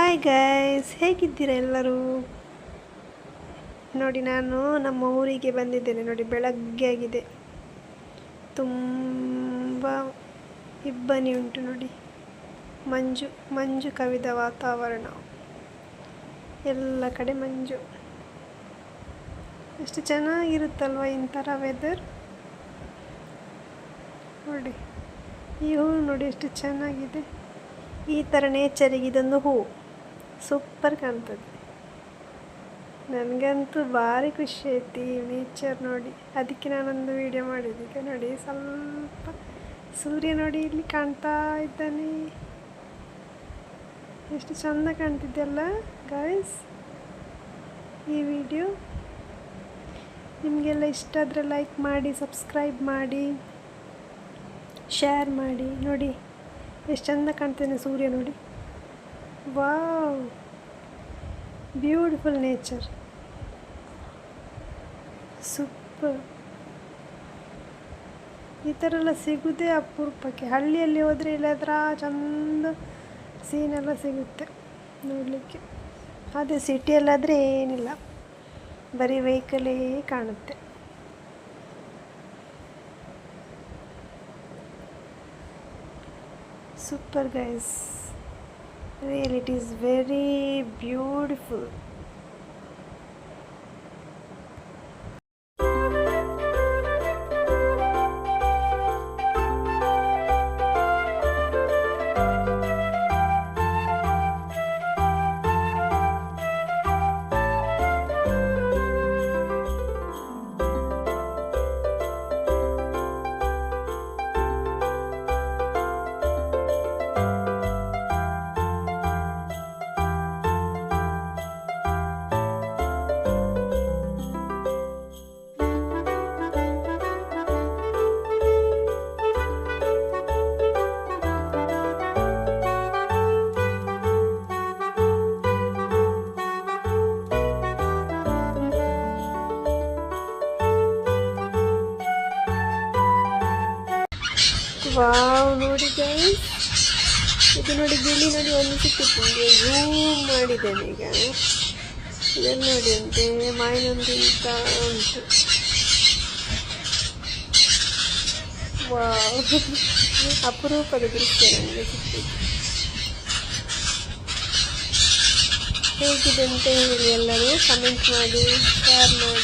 Hi guys ಹೇಗಿದ್ದೀರಾ ಎಲ್ಲರೂ? ನೋಡಿ ನಾನು ನಮ್ಮ ಊರಿಗೆ ಬಂದಿದ್ದೇನೆ, ನೋಡಿ ಬೆಳಗ್ಗೆ ಆಗಿದೆ. ತುಂಬ ಇಬ್ಬನಿ ಉಂಟು ನೋಡಿ. ಮಂಜು ಮಂಜು ಕವಿದ ವಾತಾವರಣ. ಎಲ್ಲ ಕಡೆ ಮಂಜು. ಎಷ್ಟು ಚೆನ್ನಾಗಿರುತ್ತಲ್ವ ಇಂಥರ ವೆದರ್ ನೋಡಿ, ಈ ಹೂವು ನೋಡಿ ಎಷ್ಟು ಚೆನ್ನಾಗಿದೆ. ಈ ಥರ ನೇಚರಿಗೆ ಇದೊಂದು ಹೂವು. ಸೂಪರ್ ಕಾಣ್ತದೆ. ನನಗಂತೂ ಭಾರಿ ಖುಷಿ ಐತಿ ನೇಚರ್ ನೋಡಿ. ಅದಕ್ಕೆ ನಾನೊಂದು ವಿಡಿಯೋ ಮಾಡಿದ್ದೆ. ಈಗ ನೋಡಿ, ಸ್ವಲ್ಪ ಸೂರ್ಯ ನೋಡಿ ಇಲ್ಲಿ ಕಾಣ್ತಾ ಇದ್ದಾನೆ. ಎಷ್ಟು ಚಂದ ಕಾಣ್ತಿದ್ದೆಲ್ಲ ಗಾಯ್ಸ್ ಈ ವಿಡಿಯೋ ನಿಮಗೆಲ್ಲ ಇಷ್ಟ ಆದರೆ ಲೈಕ್ ಮಾಡಿ ಸಬ್ಸ್ಕ್ರೈಬ್ ಮಾಡಿ ಶೇರ್ ಮಾಡಿ. ನೋಡಿ, ಎಷ್ಟು ಚಂದ ಕಾಣ್ತೇನೆ ಸೂರ್ಯ ನೋಡಿ. ವಾವ್ ಬ್ಯೂಟಿಫುಲ್ ನೇಚರ್ ಸೂಪರ್ ಈ ಥರ ಎಲ್ಲ ಸಿಗೋದೇ ಅಪರೂಪಕ್ಕೆ. ಹಳ್ಳಿಯಲ್ಲಿ ಹೋದರೆ ಇಲ್ಲದ್ರ ಚಂದ ಸೀನೆಲ್ಲ ಸಿಗುತ್ತೆ ನೋಡಲಿಕ್ಕೆ. ಅದೇ ಸಿಟಿಯಲ್ಲಾದರೆ ಏನಿಲ್ಲ. ಬರೀ ವೆಹಿಕಲೇ ಕಾಣುತ್ತೆ. Super guys. Really it is very beautiful wow, ನೋಡಿ ಗೈಸ್ ಇದು ನೋಡಿ ಗಿಳಿ ನೋಡಿ ಒಂದು ಸಿಕ್ಕಿತ್ತು ಝೂಮ್ ಮಾಡಿದ್ದೇನೆ ಈಗ. ಇದನ್ನು ನೋಡಿ ಅಂತೆ, ಮಾಯಿನೊಂದು ಅಂತ ಉಂಟು. ವಾವ್. ಅಪರೂಪದ ದೃಶ್ಯ ನನಗೆ ಸಿಕ್ಕಿತ್ತು ಹೇಗಿದೆ ಅಂತ ಹೇಳಿ ಎಲ್ಲರೂ ಕಮೆಂಟ್ ಮಾಡಿ ಶೇರ್ ಮಾಡಿ.